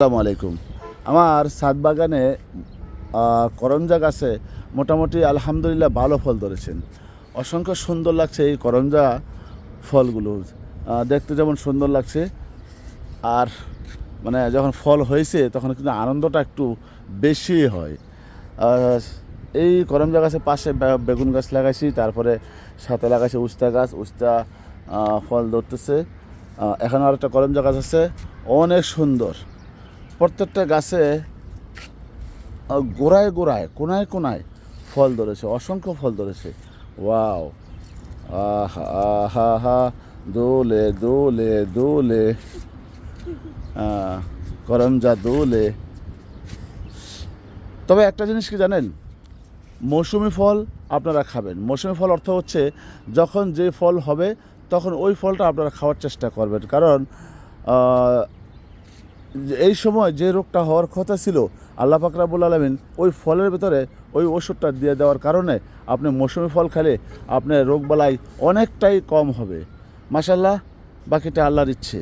আসসালামু আলাইকুম। আমার সাত বাগানে আহ, করমজা গাছে মোটামুটি আলহামদুলিল্লাহ ভালো ফল ধরেছেন। অসংখ্য সুন্দর লাগছে এই করঞ্জা ফলগুলো। দেখতে যেমন সুন্দর লাগছে আর মানে যখন ফল হয়েছে তখন কিন্তু আনন্দটা একটু বেশি হয়। এই করমজা গাছের পাশে বেগুন গাছ লাগাইছি তারপরে সাথে লাগাইছি উস্তা গাছ উস্তা ফল ধরতেছে। এখানে আর একটা করমজা গাছ আছে অনেক সুন্দর। প্রত্যেকটা গাছে গোড়ায় গোড়ায় কোনায় কোনায় ফল ধরেছে, অসংখ্য ফল ধরেছে। ওয়াও! আহা হা, দোলে দোলে দোলে। করমজা দোলে। তবে একটা জিনিস কি জানেন? মৌসুমি ফল আপনারা খাবেন। মৌসুমি ফল অর্থ হচ্ছে, যখন যে ফল হবে, তখন ওই ফলটা আপনারা খাওয়ার চেষ্টা করবেন। কারণ এই সময় যে রোগটা হওয়ার কথা ছিল, আল্লাহ ফাকরাবুল আলমিন ওই ফলের ভেতরে ওই ওষুধটা দিয়ে দেওয়ার কারণে আপনি মৌসুমি ফল খেলে আপনার রোগবালাই অনেকটাই কম হবে। মাসাল্লাহ বাকিটা আল্লাহর ইচ্ছে।